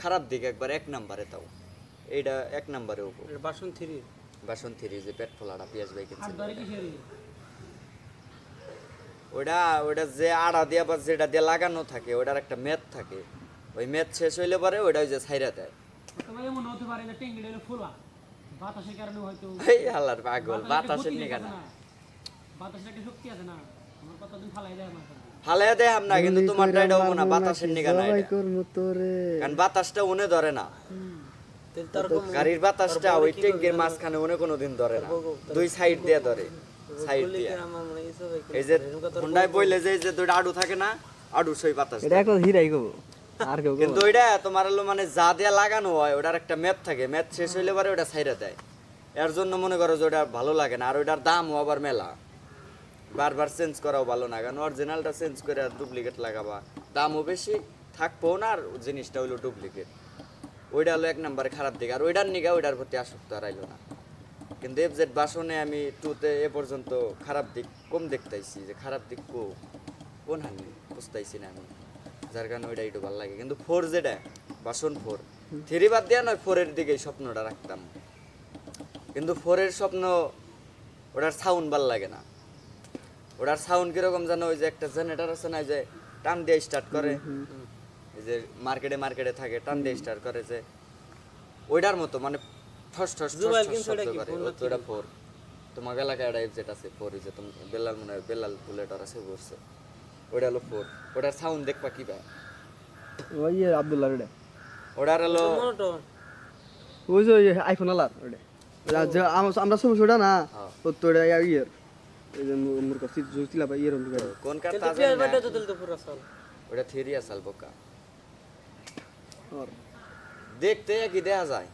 খারাপ দিক একবার এক নাম্বারে তাও। এইটা এক নাম্বারে উপর। বাসন থ্রি। বাসন থ্রি যে পেট ফোলাটা পেঁয়াজ ভাই কিনছে ওটা ওটা যে আড়া দিয়া বা যেটা দিয়ে লাগানো থাকে ওটার একটা মেদ থাকে। ওই মেদ শেষ হইলে পরে ওটা ওই যে ছাইরা দেয়। তবে এমন হতে পারে যে টেঙ্গি ফোলা। বাতাসের কারণে হয়তো এই হালার পাগল বাতাসের নিগা না। বাতাসের একটা শক্তি আছে না। আমার তুমি ফালাই দেয় আমার কথা। ফালাইয়া দেয় না কিন্তু তোমারটা এটা হব না বাতাসের নিগা না কারণ বাতাসটা উনে ধরে না। গাড়ির বাতাসটা ওই ট্যাঙ্কের মাঝখানে উনে কোনোদিন ধরে না। দুই সাইড দিয়ে ধরে সাইড দিয়ে। এই যে হুন্ডায় বইলে যে এই যে দুইটা আডু থাকে না আডু সই বাতাস এটা হিরাই গো। আর কেউ কিন্তু ওইটা তোমার হলো মানে যা দিয়ে লাগানো হয় ওটার একটা ম্যাপ থাকে। ম্যাপ শেষ হইলে পরে ওটা ছাইরা দেয়। এর জন্য মনে করো যে ওটা ভালো লাগে না আর ওটার দামও আবার মেলা। বারবার চেঞ্জ করাও ভালো না কারণ অরিজিনালটা চেঞ্জ করে আর ডুপ্লিকেট লাগাবা। দামও বেশি থাকব না আর জিনিসটা হইল ডুপ্লিকেট ওইটা হলো এক নম্বরে খারাপ দিক আর ওইটার নিগা ওইটার প্রতি আসক্ত আর আইলো না। কিন্তু এফ জেড বাসনে আমি টুতে এ পর্যন্ত খারাপ দিক কম দেখতেছি যে খারাপ দিক কো কোন হানি বুঝতেছি না আমি। যার কারণে ওইটা একটু ভালো লাগে। কিন্তু ফোর যেটা বাসন ফোর থ্রি বাদ দেওয়া নয় ফোরের দিকেই স্বপ্নটা রাখতাম। কিন্তু ফোরের স্বপ্ন ওটার সাউন্ড ভালো লাগে না। ওটার সাউন্ড কীরকম জানো ওই যে একটা জেনারেটর আছে না যে টান দিয়ে স্টার্ট করে। এই যে মার্কেটে মার্কেটে থাকে টান দিয়ে স্টার্ট করে যে ওইটার মতো মানে ঠস ঠস ঠস জুবাইল কিন্তু শব্দ ওটা কি করে। ওটা ফোর তোমার এলাকায় একটা এফজেট আছে ফোর যে তুমি বেলাল মনে হয় বেলাল বুলেটর আছে বলছে ওটা হলো ফোর ওটার সাউন্ড দেখবা কি পায় ওই আব্দুল্লাহ ওটা ওটার হলো ওই যে আইফোন আলার ওটা আমরা ছবি ছোটা না হ্যাঁ। ও তো ওটা ইয়ের। এই যে মু- মুরকা সিট জুতিলা বা ইয়ের অন্ধকার কোন কার তাজা পেঁয়াজ বাটা তো পুরো সাল ওটা থ্রি আসাল বোকা। আর দেখতে কি দেখা যায়।